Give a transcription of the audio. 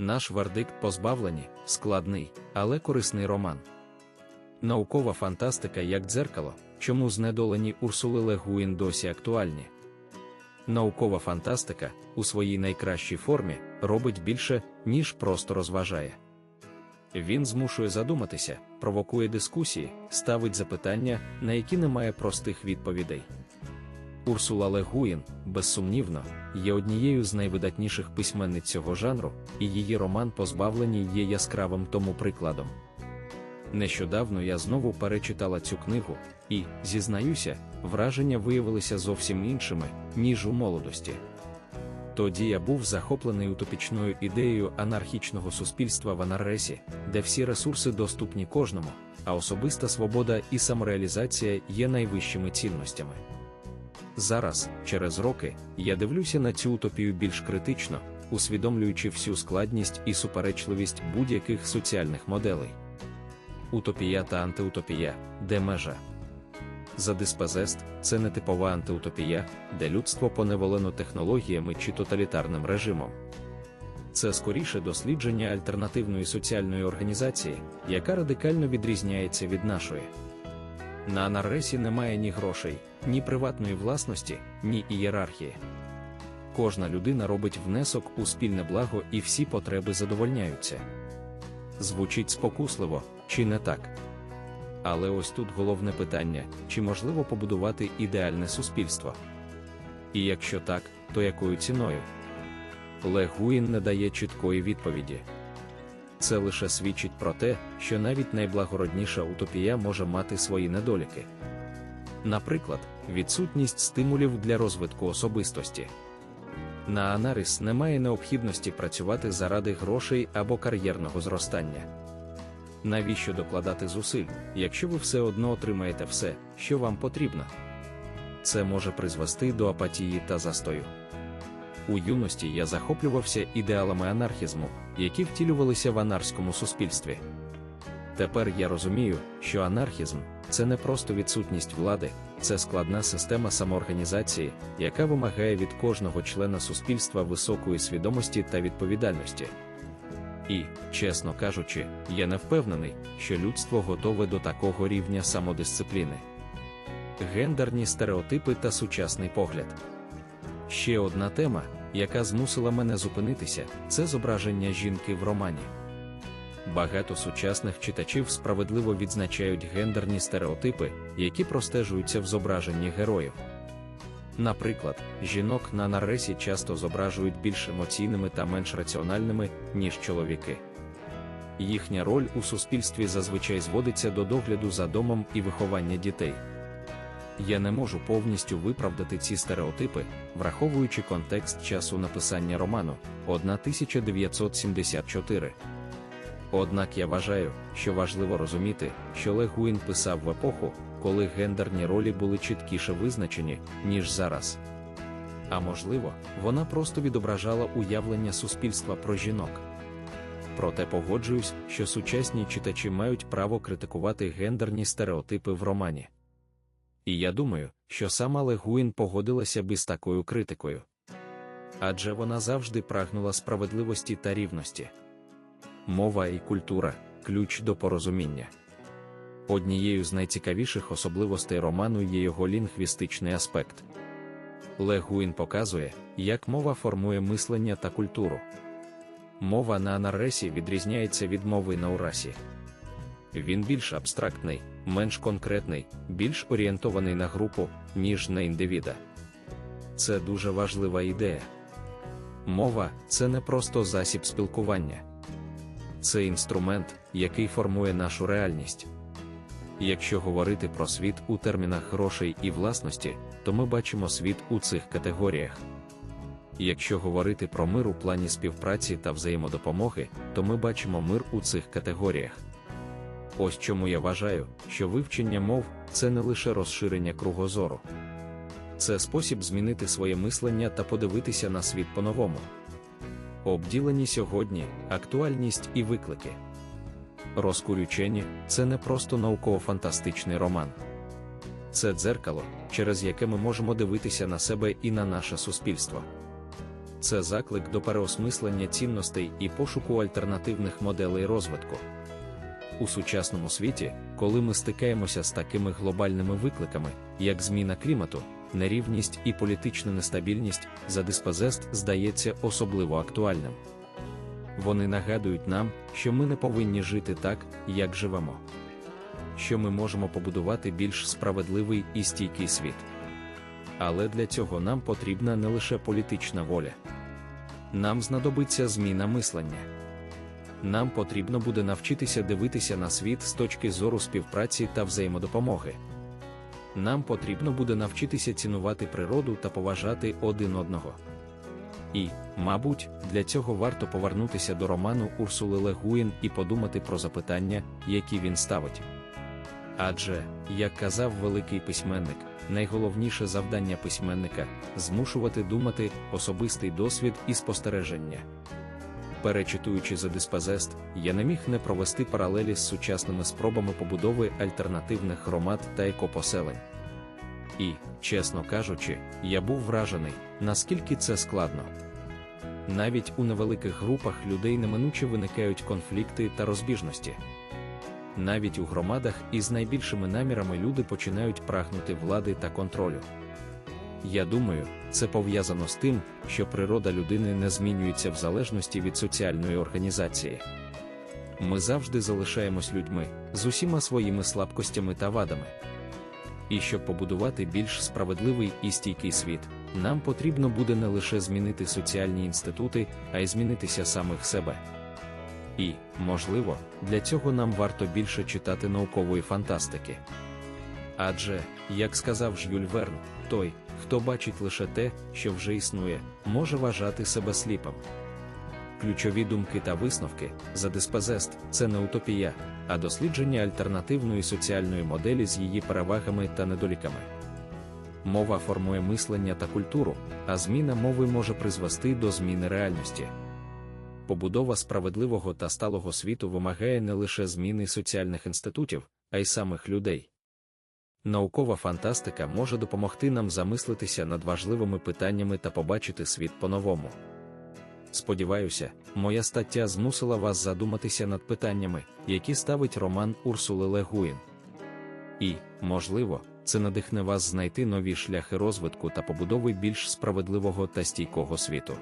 Наш вердикт позбавлені, складний, але корисний роман. Наукова фантастика як дзеркало, чому знедолені Урсули Легуїн досі актуальні. Наукова фантастика у своїй найкращій формі робить більше, ніж просто розважає. Він змушує задуматися, провокує дискусії, ставить запитання, на які немає простих відповідей. Урсула Легуїн, безсумнівно, є однією з найвидатніших письменниць цього жанру, і її роман Позбавлені є яскравим тому прикладом. Нещодавно я знову перечитала цю книгу, і, зізнаюся, враження виявилися зовсім іншими, ніж у молодості. Тоді я був захоплений утопічною ідеєю анархічного суспільства в Анарресі, де всі ресурси доступні кожному, а особиста свобода і самореалізація є найвищими цінностями. Зараз, через роки, я дивлюся на цю утопію більш критично, усвідомлюючи всю складність і суперечливість будь-яких соціальних моделей. Утопія та антиутопія, де межа. За диспозест це не типова антиутопія, де людство поневолено технологіями чи тоталітарним режимом. Це скоріше дослідження альтернативної соціальної організації, яка радикально відрізняється від нашої. На Анарресі немає ні грошей, ні приватної власності, ні ієрархії. Кожна людина робить внесок у спільне благо і всі потреби задовольняються. Звучить спокусливо, чи не так? Але ось тут головне питання: чи можливо побудувати ідеальне суспільство? І якщо так, то якою ціною? Легуїн не дає чіткої відповіді. Це лише свідчить про те, що навіть найблагородніша утопія може мати свої недоліки. Наприклад, відсутність стимулів для розвитку особистості. На Анарис немає необхідності працювати заради грошей або кар'єрного зростання. Навіщо докладати зусиль, якщо ви все одно отримаєте все, що вам потрібно? Це може призвести до апатії та застою. У юності я захоплювався ідеалами анархізму, які втілювалися в анарському суспільстві. Тепер я розумію, що анархізм це не просто відсутність влади, це складна система самоорганізації, яка вимагає від кожного члена суспільства високої свідомості та відповідальності. І, чесно кажучи, я не впевнений, що людство готове до такого рівня самодисципліни. Гендерні стереотипи та сучасний погляд. Ще одна тема, яка змусила мене зупинитися, це зображення жінки в романі. Багато сучасних читачів справедливо відзначають гендерні стереотипи, які простежуються в зображенні героїв. Наприклад, жінок на наресі часто зображують більш емоційними та менш раціональними, ніж чоловіки. Їхня роль у суспільстві зазвичай зводиться до догляду за домом і виховання дітей. Я не можу повністю виправдати ці стереотипи, враховуючи контекст часу написання роману 1974. Однак я вважаю, що важливо розуміти, що Легуін писав в епоху, коли гендерні ролі були чіткіше визначені, ніж зараз. А можливо, вона просто відображала уявлення суспільства про жінок. Проте погоджуюсь, що сучасні читачі мають право критикувати гендерні стереотипи в романі. І я думаю, що сама Легуін погодилася би з такою критикою. Адже вона завжди прагнула справедливості та рівності. Мова і культура ключ до порозуміння. Однією з найцікавіших особливостей роману є його лінгвістичний аспект. Легуін показує, як мова формує мислення та культуру. Мова на анарресі відрізняється від мови на урасі. Він більш абстрактний, менш конкретний, більш орієнтований на групу, ніж на індивіда. Це дуже важлива ідея. Мова це не просто засіб спілкування, це інструмент, який формує нашу реальність. Якщо говорити про світ у термінах грошей і власності, то ми бачимо світ у цих категоріях. Якщо говорити про мир у плані співпраці та взаємодопомоги, то ми бачимо мир у цих категоріях. Ось чому я вважаю, що вивчення мов це не лише розширення кругозору, це спосіб змінити своє мислення та подивитися на світ по-новому. Обділені сьогодні, актуальність і виклики. Розкурючені це не просто науково-фантастичний роман. Це дзеркало, через яке ми можемо дивитися на себе і на наше суспільство. це заклик до переосмислення цінностей і пошуку альтернативних моделей розвитку. У сучасному світі, коли ми стикаємося з такими глобальними викликами, як зміна клімату, нерівність і політична нестабільність, задиспозест здається особливо актуальним. Вони нагадують нам, що ми не повинні жити так, як живемо, що ми можемо побудувати більш справедливий і стійкий світ. Але для цього нам потрібна не лише політична воля. Нам знадобиться зміна мислення. Нам потрібно буде навчитися дивитися на світ з точки зору співпраці та взаємодопомоги. Нам потрібно буде навчитися цінувати природу та поважати один одного. І, мабуть, для цього варто повернутися до роману Урсули Легуїн і подумати про запитання, які він ставить. Адже, як казав великий письменник, найголовніше завдання письменника змушувати думати особистий досвід і спостереження. Перечитуючи за диспозест, я не міг не провести паралелі з сучасними спробами побудови альтернативних громад та екопоселень. І, чесно кажучи, я був вражений, наскільки це складно. Навіть у невеликих групах людей неминуче виникають конфлікти та розбіжності. Навіть у громадах із найбільшими намірами люди починають прагнути влади та контролю. Я думаю, це пов'язано з тим, що природа людини не змінюється в залежності від соціальної організації. Ми завжди залишаємось людьми з усіма своїми слабкостями та вадами. І щоб побудувати більш справедливий і стійкий світ, нам потрібно буде не лише змінити соціальні інститути, а й змінитися самих себе. І, можливо, для цього нам варто більше читати наукової фантастики. Адже, як сказав Жюль Верн, той, хто бачить лише те, що вже існує, може вважати себе сліпим. Ключові думки та висновки за диспозест це не утопія, а дослідження альтернативної соціальної моделі з її перевагами та недоліками. Мова формує мислення та культуру, а зміна мови може призвести до зміни реальності. Побудова справедливого та сталого світу вимагає не лише зміни соціальних інститутів, а й самих людей. Наукова фантастика може допомогти нам замислитися над важливими питаннями та побачити світ по-новому. Сподіваюся, моя стаття змусила вас задуматися над питаннями, які ставить роман Урсули Легуїн. І, можливо, це надихне вас знайти нові шляхи розвитку та побудови більш справедливого та стійкого світу.